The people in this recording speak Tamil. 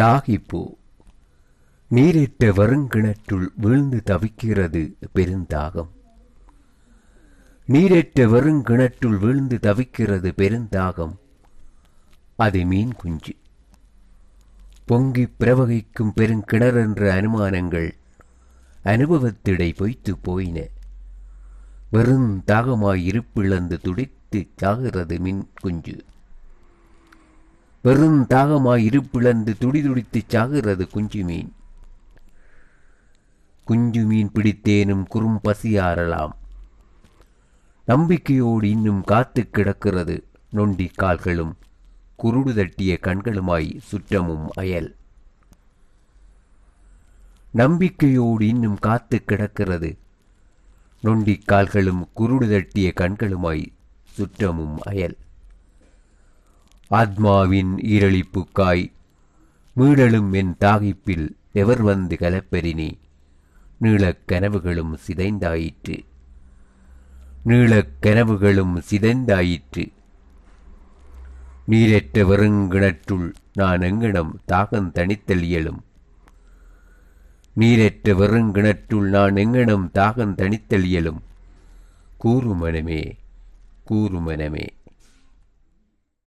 தாகிப்போ. நீரிட்ட வருங்கிணற்றுள் வீழ்ந்து தவிக்கிறது பெருந்தாகம். நீரற்ற வருங்கிணற்றுள் வீழ்ந்து தவிக்கிறது பெருந்தாகம். அது மீன் குஞ்சு. பொங்கி பிரவகிக்கும் பெருங்கிணறென்ற அனுமானங்கள் அனுபவத்திடை பொய்த்து போயின. வெறும் தாகமாய் இருப்பிழந்து துடித்து சாகிறது மின் குஞ்சு. வெறும் தாகமாய் இருப்பிழந்து துடிதுடித்து சாகிறது குஞ்சு மீன். குஞ்சு மீன் பிடித்தேனும் குறும் பசியாறலாம். நம்பிக்கையோடு இன்னும் காத்து கிடக்கிறது நொண்டி கால்களும் குருடு தட்டிய கண்களுமாய் சுற்றமும் அயல். நம்பிக்கையோடு இன்னும் காத்து கிடக்கிறது நொண்டி கால்களும் குருடு தட்டிய கண்களுமாய் சுற்றமும் அயல். ஆத்மாவின் ஈரழிப்புக்காய். மீடலும் என் தாகிப்பில் எவர் வந்து கலப்பெறினி. நீளக் கனவுகளும் சிதைந்தாயிற்று. நீளக் கனவுகளும் சிதைந்தாயிற்று. நீரற்ற வெறுங்கிணற்றுள் நான் எங்கிடம் தாகம் தனித்தல் இயலும். நீரற்ற வெறுங்கிணற்றுள் நான் எங்கிடம் தாகம் தனித்தல் இயலும். கூறுமனமே கூறுமனமே.